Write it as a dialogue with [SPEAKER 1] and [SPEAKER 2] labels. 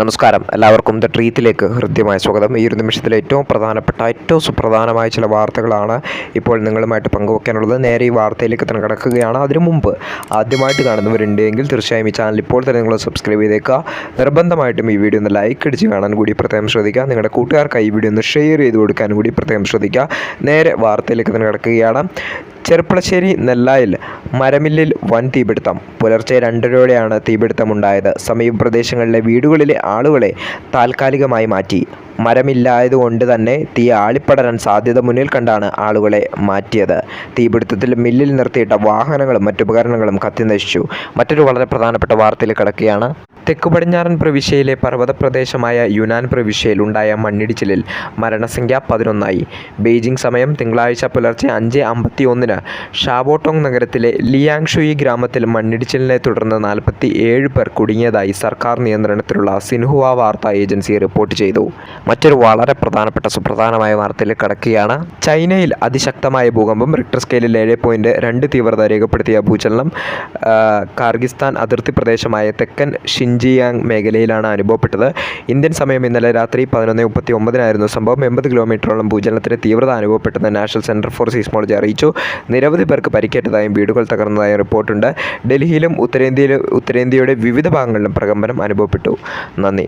[SPEAKER 1] നമസ്കാരം. എല്ലാവർക്കും ദ ട്രീത്തിലേക്ക് ഹൃദ്യമായ സ്വാഗതം. ഈ ഒരു നിമിഷത്തിലെ ഏറ്റവും പ്രധാനപ്പെട്ട ഏറ്റവും സുപ്രധാനമായ ചില വാർത്തകളാണ് ഇപ്പോൾ നിങ്ങളുമായിട്ട് പങ്കുവെക്കാനുള്ളത്. നേരെ ഈ വാർത്തയിലേക്ക് തന്നെ കിടക്കുകയാണ്. അതിനു മുമ്പ് ആദ്യമായിട്ട് കാണുന്നവരുണ്ടെങ്കിൽ തീർച്ചയായും ഈ ചാനൽ ഇപ്പോൾ തന്നെ നിങ്ങൾ സബ്സ്ക്രൈബ് ചെയ്തേക്കുക. നിർബന്ധമായിട്ടും ഈ വീഡിയോ ഒന്ന് ലൈക്ക് അടിച്ച് കാണാൻ കൂടി പ്രത്യേകം ശ്രദ്ധിക്കുക. നിങ്ങളുടെ കൂട്ടുകാർക്ക് ഈ വീഡിയോ ഒന്ന് ഷെയർ ചെയ്ത് കൊടുക്കാൻ കൂടി പ്രത്യേകം ശ്രദ്ധിക്കുക. നേരെ വാർത്തയിലേക്ക് തന്നെ കിടക്കുകയാണ്. ചെർപ്പളശ്ശേരി നെല്ലായിൽ മരമില്ലിൽ വൻ തീപിടുത്തം. പുലർച്ചെ രണ്ടരയോടെയാണ് തീപിടുത്തമുണ്ടായത്. സമീപ പ്രദേശങ്ങളിലെ വീടുകളിലെ ആളുകളെ താൽക്കാലികമായി മാറ്റി. മരമില്ലായതുകൊണ്ട് തന്നെ തീ ആളിപ്പടരാൻ സാധ്യത മുന്നിൽ കണ്ടാണ് ആളുകളെ മാറ്റിയത്. തീപിടുത്തത്തിൽ മില്ലിൽ നിർത്തിയിട്ട വാഹനങ്ങളും മറ്റുപകരണങ്ങളും കത്തിനശിച്ചു മറ്റൊരു വളരെ പ്രധാനപ്പെട്ട വാർത്തയിൽ കിടക്കുകയാണ്. തെക്കു പടിഞ്ഞാറൻ പ്രവിശ്യയിലെ പർവത പ്രദേശമായ യുനാൻ പ്രവിശ്യയിൽ ഉണ്ടായ മണ്ണിടിച്ചിലിൽ മരണസംഖ്യ പതിനൊന്നായി. ബെയ്ജിംഗ് സമയം തിങ്കളാഴ്ച പുലർച്ചെ അഞ്ച് അമ്പത്തി ഒന്നിന് ഷാബോട്ടോങ് നഗരത്തിലെ ലിയാങ്ഷുയി ഗ്രാമത്തിൽ മണ്ണിടിച്ചിലിനെ തുടർന്ന് നാൽപ്പത്തി ഏഴ് പേർ കുടുങ്ങിയതായി സർക്കാർ നിയന്ത്രണത്തിലുള്ള സിൻഹുവ വാർത്താ ഏജൻസി റിപ്പോർട്ട് ചെയ്തു. മറ്റൊരു വളരെ പ്രധാനപ്പെട്ട സുപ്രധാനമായ വാർത്തയിൽ കടക്കുകയാണ്. ചൈനയിൽ അതിശക്തമായ ഭൂകമ്പം റിക്ടർ സ്കെയിലിൽ ഏഴ് പോയിന്റ് രണ്ട് തീവ്രത രേഖപ്പെടുത്തിയ ഭൂചലനം കാർഗിസ്ഥാൻ അതിർത്തി പ്രദേശമായ തെക്കൻ ഷിൻജിയാങ് മേഖലയിലാണ് അനുഭവപ്പെട്ടത്. ഇന്ത്യൻ സമയം ഇന്നലെ രാത്രി പതിനൊന്ന് മുപ്പത്തി ഒമ്പതിനായിരുന്നു സംഭവം എൺപത് കിലോമീറ്ററോളം ഭൂചലനത്തിന് തീവ്രത അനുഭവപ്പെട്ടെന്ന് നാഷണൽ സെന്റർ ഫോർ സീസ്മോളജി അറിയിച്ചു. നിരവധി പേർക്ക് പരിക്കേറ്റതായും വീടുകൾ തകർന്നതായും റിപ്പോർട്ടുണ്ട്. ഡൽഹിയിലും ഉത്തരേന്ത്യയിലും ഉത്തരേന്ത്യയുടെ വിവിധ ഭാഗങ്ങളിലും പ്രകമ്പനം അനുഭവപ്പെട്ടു. നന്ദി.